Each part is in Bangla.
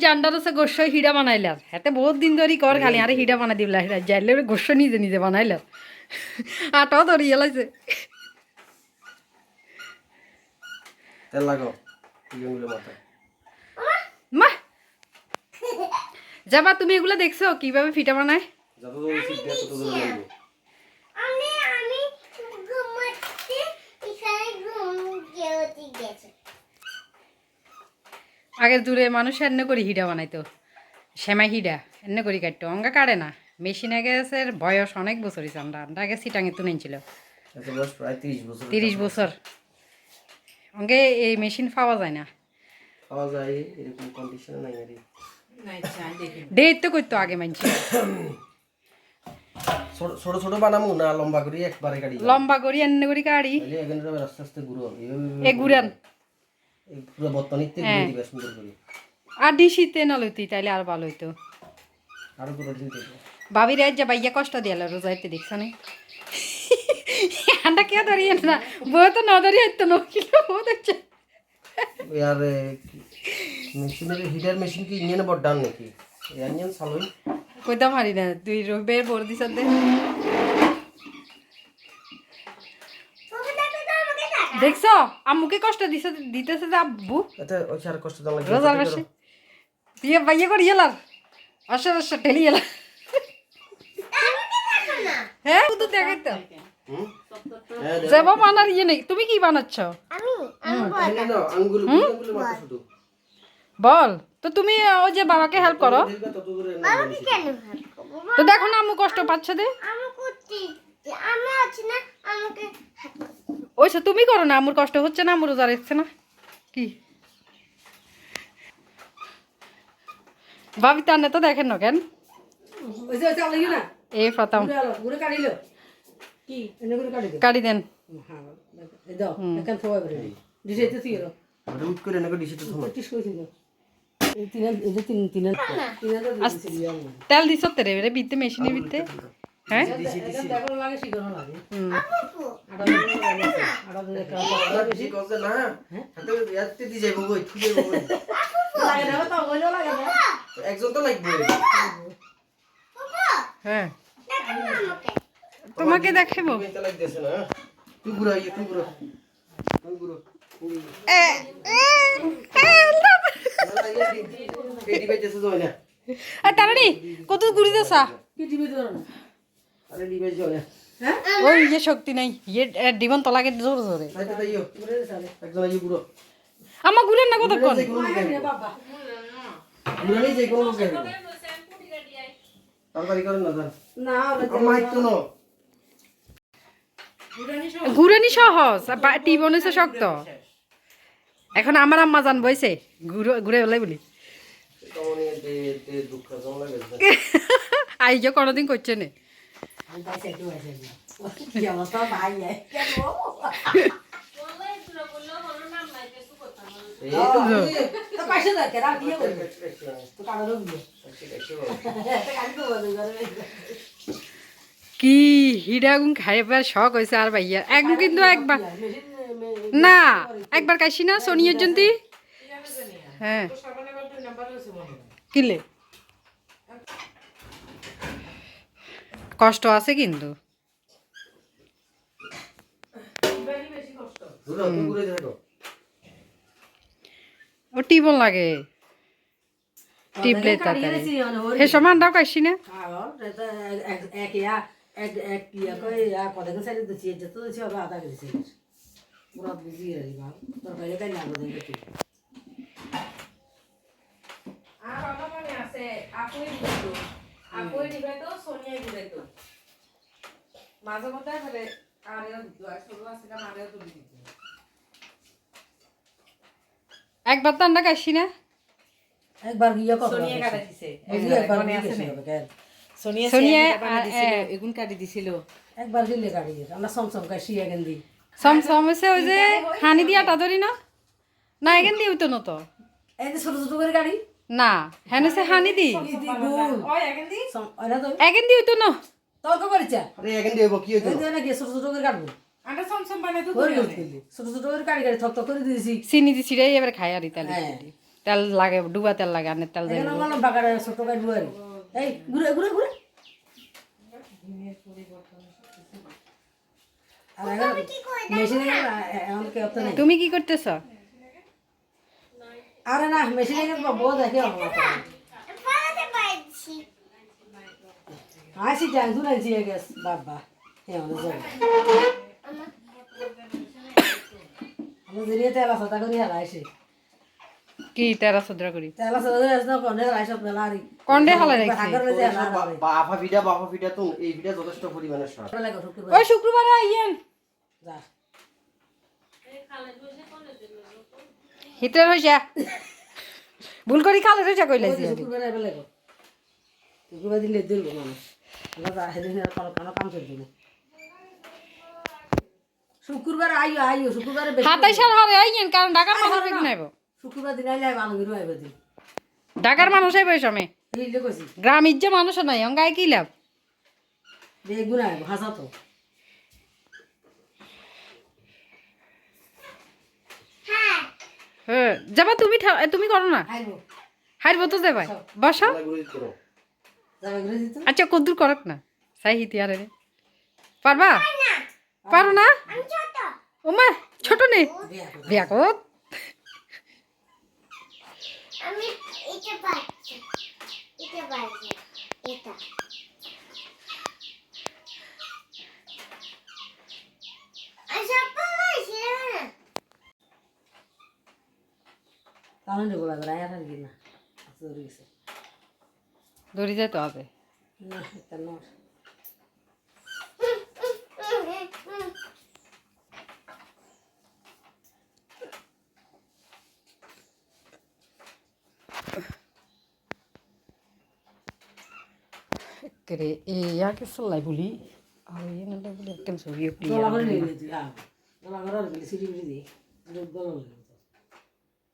যে আন্ডার আছে গোস্ব হিডা বানাইলার হাতে বহুত দিন ধরে কর খালি আরে হিডা বানাই দিবলা হিডা যাইলে গোস্ব নিজে নিজে বানাইলার আটাও ধরি এলাইছে তেল লাগাও মা যাবা তুমি এগুলো দেখছ কীভাবে ফিটা বানায়? যত দূর শীত দেয় তত দূর লাগবে আমি আমি ঘুমাচ্ছি এখানে ঘুম যেতে গেছে আগের দূরে মানুষ এনে করি হিডা বানাইতো। সেমাই হিডা এনে করি কাটতো। অঙ্গা কাটে না। মেশিন আগে আছে বয়স অনেক বছর হয়েছে আমরা। আমরা আগে সিটাঙে তুলে ছিল তিরিশ বছর অঙ্গে এই মেশিন পাওয়া যায় না। পাওয়া যায় এরকম কন্ডিশনে নাই আরে ডেট তো করতো আগে মানছি। ছোট ছোট বানামু না লম্বা করে? একবারে কাটি লম্বা করি এনে করি আস্তে আস্তে ঘুরো এ গুড়ান। এই পুরো বর্তমানিতে ঘুরে দিবে সুন্দর করে আর ডিসিতে না লইতি তাইলে আর ভালো হইতো। আরও দুটো দিন দেবো আজ যা বাইয়া কষ্ট দিয়াল রোজাইতে দেখছ না আন্ডা কে ধরিয়ে না। বউ তো না ধরিয়ে তো নকিল বউ দেখছে। আর মেশিনের হিটার মেশিন কি ইঞ্জিনে বড় ডান নাকি? ইঞ্জিন চালুই কইতাম হারি না তুই রবে বড় দিছ দে তুমি দেখো তো আমাকে দেখা দেখছ? আম্মুকে কষ্ট দিছে দিতেছে যে আব্বু। কষ্ট রোজার মাসে। তুই বাইয়া করে এলার ঠেলি এলার হ্যাঁ শুধু দেখাই তো যাব বানার ইয়ে নেই। তুমি কি বানাচ্ছ? আমি আমি বল। তো তুমি ওই যে বাবাকে হেল্প করো। তো দেখো না আম্মু কষ্ট পাচ্ছে দে। আমি করছি। আমি আছি না আমাকে। ওইসে তুমি করো না আমুর কষ্ট হচ্ছে না আমুর রোজা রাখছে না। কি? ভাবি তার তো দেখেন না কেন? ওই যে চাল লাগিও না। এই প্রথম। ঘুরে আলো ঘুরে কাটিল কি? এনে করে কাটি দেন। তেল দিছ তেরে রে বিতে মেশিনের বিতে। হ্যাঁ? হ্যাঁ? দেখো না আমাকে। তোমাকে দেখাবো। তুমি তো লাগতেছে না তুই ঘুরা ইয়ে তুই ঘুরা তুই ঘুরা পেটি বাইতেছে তো না আর তাড়াড়ি কত ঘুরি ওই ইয়ে শক্তি নাই ইয়ে ডিমন তলাকে জোর আমার ঘুরেন না যে কোনো যে ঘুরেনি সহজ। টিবন হয়েছে শক্ত। এখন আমার আম্মা জান বইছে ঘুরে ঘুরে বলি। আইজ কোনোদিন করছে নে। কি কি হিডাগুন খাইবার শখ হয়েছে আর ভাইয়া একদম কিন্তু একবার না একবার কাশি না সোনিয়ার জন্তি হ্যাঁ কিলে? কষ্ট আছে কিন্তু। ও লাগে। টিপলে তাড়াতাড়ি। হে সমানটাও কাশি না এক এক এক কই কথা কেন সাইড দিছি যত দিছি ওরা আদা দিছি পুরো বিজি রে বাবা তোর বাইরে কাই না আছে আপুই আপুই দিবে তো সোনিয়াই দিবে তো। মাঝে মধ্যে ফেলে আরেও ছোট আসছিলাম আরেও তুলে দিত একবার তো কাশি না? একবার ইয়া কথা সোনিয়া কাটা দিছে। একবার মনে আছে না? কেন সোনিয়া সোনিয়া কাটা দিছিল এগুন কাটি দিছিল। একবার দিলে গাড়ি আমরা সমসম শিয়া গেন দি। সম সম হয়েছে ওই যে হানি দিয়া টাদরি না? না এখান দিয়ে তো নতো। এই যে ছোট ছোট করে গাড়ি না হ্যাঁ সে হানি দি। দি সম ওরা তো তো না। তর্ক করেছে। আরে এখন দেব কি হইতো? এই নাকি ছোট ছোট করে কাটবো। সমসম বানাই তো করে ছোট ছোট করে গাড়ি গাড়ি থক থক করে দিয়েছি। চিনি দিছি রে এবার খাই আর ইতালি হ্যাঁ। তেল লাগে ডুবা তেল লাগে তেল আমার বাগারে ছোট এই ঘুরে ঘুরে ঘুরে। তুমি কি করতেছ? আরে না মেশিনে বউ দেখে আসি যাই দূরে জিয়ে গেছ বাবা। এমন যাবে আমি জেরিয়ে তেল আছে তাকে নিয়ে হারাইছি কি তেরা সদ্রা করি? তেল আছে তাকে আসলে কোনে হারাইছ বেলারি কন্ডে হালাই রাখছি। বাফা ভিডা বাফা ভিডা তো এই ভিডা যথেষ্ট পরিমাণে সার ওই শুক্রবারে আইয়েন। যা। হিটের ভুল করি খালে গো শুক্রবার দিলে দিল মানুষ। কাম করবি না শুক্রবার আইও আইও শুক্রবারে বেশি সাল হরে আইয়েন কারণ ঢাকার মানুষ আইব শুক্রবার দিন আইলে আইব আইব দিন। ঢাকার মানুষ আইব নাই অঙ্গায় কি লাভ? বেগুন আইব হাসা তো। হ্যাঁ যাবা তুমি ঠা- তুমি করো না। হারবো তো যাবাই। বসো আচ্ছা কদ্দুর করক না। চাই হিতি আরে রে। পারবা? পারো না? আমি ছোট। ওমা ছোট নে। বিয়া করে। আমি এটা পারছি এটা পারছি এটা আমি সব পারছি না নেব লাগবে আয়ার আর না গেছে। দড়ি যেতে হবে? না এটা নয় করে এ ইয়াকে সলাই বলি? আর এই না। বলি একদম সবই গলা করে নিয়ে নিয়ে তুই আ গলা করে আর গেলে সিঁড়ি বিড়ি দিয়ে গলা লাগে দাদু যাবা ও মারা গেছে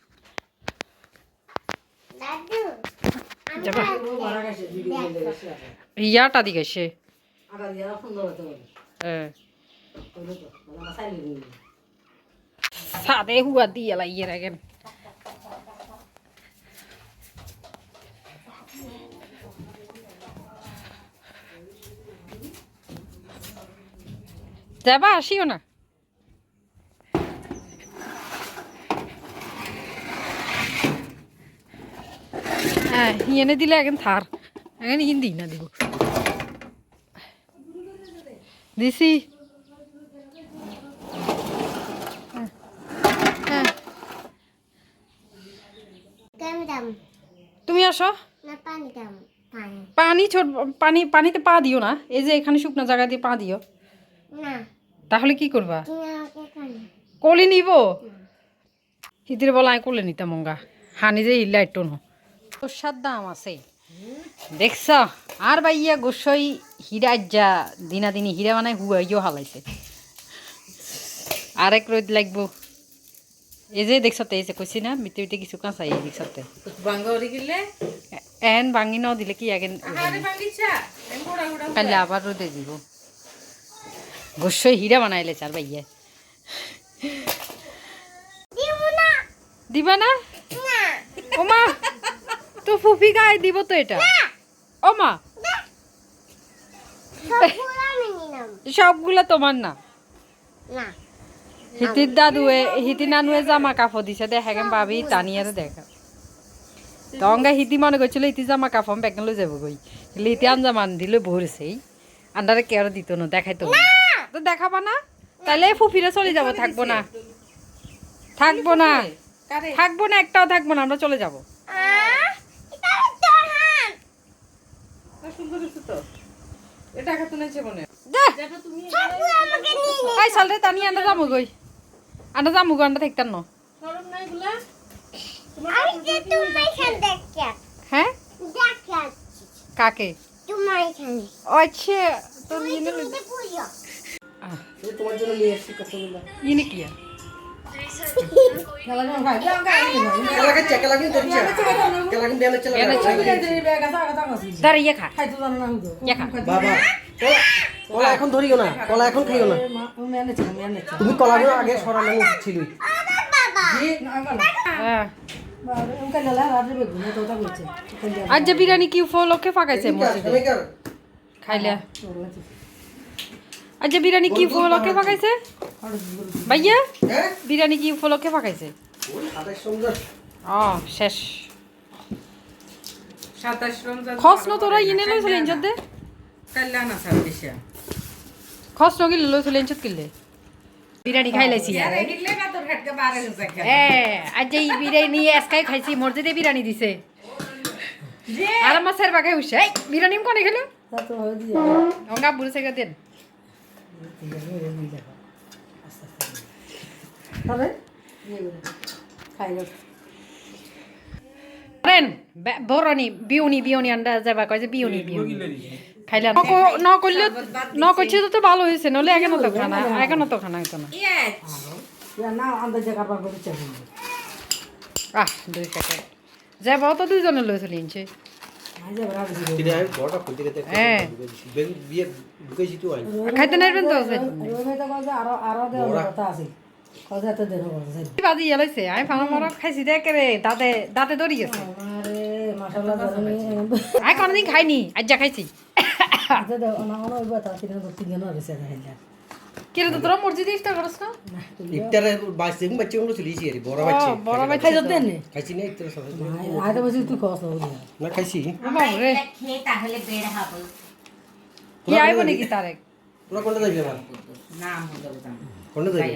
ভিডিও করে গেছে ইয়াটা দিকে সে আগা দিয়ে সুন্দর হতে পারে হ্যাঁ কইলো তো গলা সাইলে নিয়ে সাদে হুয়া দিয়ে লাগিয়ে রাখেন। যাবা আসিও না। হ্যাঁ এনে দিলে এখন থার। এখন হিন্দি না দিব। দিছি। হ্যাঁ দাম তুমি আসো। পানি ছোট পানি পানিতে পা দিও না। এই যে এখানে শুকনো জায়গা দিয়ে পা দিও। তাহলে কি করবা? কলি নিব? হিতির বলা কোলে নিতাম মঙ্গা হানি যে ইল্লা একটু গোসার দাম আছে। দেখছ? আর বাইয়া গোসই হীরা যা দিনা দিনি হীরা বানায় হুয়াইও হালাইছে। আরেক রোদ লাগবো। এই যে দেখছতে এই যে কইছি না মিটে মিটে কিছু কাঁচাই এই দেখছতে এন ভাঙি ন দিলে কি আগে আরে কালে আবার রোদে দিব। গোস্বই হীরা বানাইলে চার ভাইয়া। দিব না। দিবা না? না। ওমা তো ফুফি গায়ে দিব তো এটা। আমি নিলাম। সবগুলা তোমার না। হিতির দাদুয়ে হিতি নানুয়ে জামা কাপড় দিছে দেখা গেম ভাবি টানিয়ার দেখা। তঙ্গা হিতি মনে করছিল ইতি জামা কাপড় বেগন লই যাব গই কিন্তু ইতি আঞ্জামান দিলে ভরছেই আন্ডারে কেয়ার দিত না দেখাইতো না। তো দেখাবা না। তাহলে ফুফিরে চলে যাব থাকব না। থাকব না। কারে থাকব না একটাও থাকব না আমরা চলে যাব আহ, এটা তোর হাত সুন্দর হচ্ছে তো? এটা খাতো নেছে মনে সবগুলো আমাকে নিয়ে নে। আই সালরে টানি আন্ডা যাব গই আন্ডা যাব গো আন্ডা থাকতাম না। সরম নাই গুলা আমি যে তোমার এখানে দেখছি হ্যাঁ? দেখছি কাকে? তোমার এখানে। আচ্ছা তুমি ইনে তুমি পুজো। এই তোমার জন্য নিয়ে এসেছি কতগুলো? ইনে কি বাবা কলা এখন কলা এখন তুমি আগে সরানো আজ যে বিরিয়ানি কি পাকাইছে মসজিদে কেমিক্যাল খাইলা। আজ যে বিরিয়ানি কি উপলক্ষে পাকাইছে? ভাইয়া হ্যাঁ বিরিয়ানি কি উপলক্ষে পাকাইছে? ও শেষ। তোরা ইনে লইছিল ইঞ্চত দে লইছিল ইঞ্চত কিলে বিরিয়ানি খাই লাইছি এ আজ এই বিরিয়ানি খাইছি মসজিদে বিরিয়ানি দিছে। আর আমার স্যার বাগাই উঠছে। বিরিয়ানি কোনে খেলো অঙ্গা বুড়ে দেন। বরনি বিউনি বিউনি আন্ডা যাবা কয় যে বিউনি বিউনি খাইলা নক- ন করলে ন করছে তো তো ভালো হয়েছে নলে এখনও তো খানা এখনও তো খানা হইতো না। আহ দুই প্যাকেট যাব তো দুইজনে লইছিল খাইতে নাইবেন তো আরও আরও কথা আছে বাজি এলাইছে আমি ফানা খাইছি দাঁতে দাঁতে দড়ি গেছে কোনোদিন খাইনি আজ যা খাইছি কিরে তো তোরা মসজিদে ইফতার করছ না? ইফতারে বাচ্চা বাচ্চা গুলো চলেছি আর বড় বাচ্চা। বড় বাচ্চা খাই দেন নে খাইছি না ইফতারে সবাই আয় বসে তুই খাস না না? খাইছি। বাবু রে। খেয়ে তাহলে বের হব। কি আইব নাকি তারেক? তোরা কোনটা যাবি নাম হলো কোনটা যাবি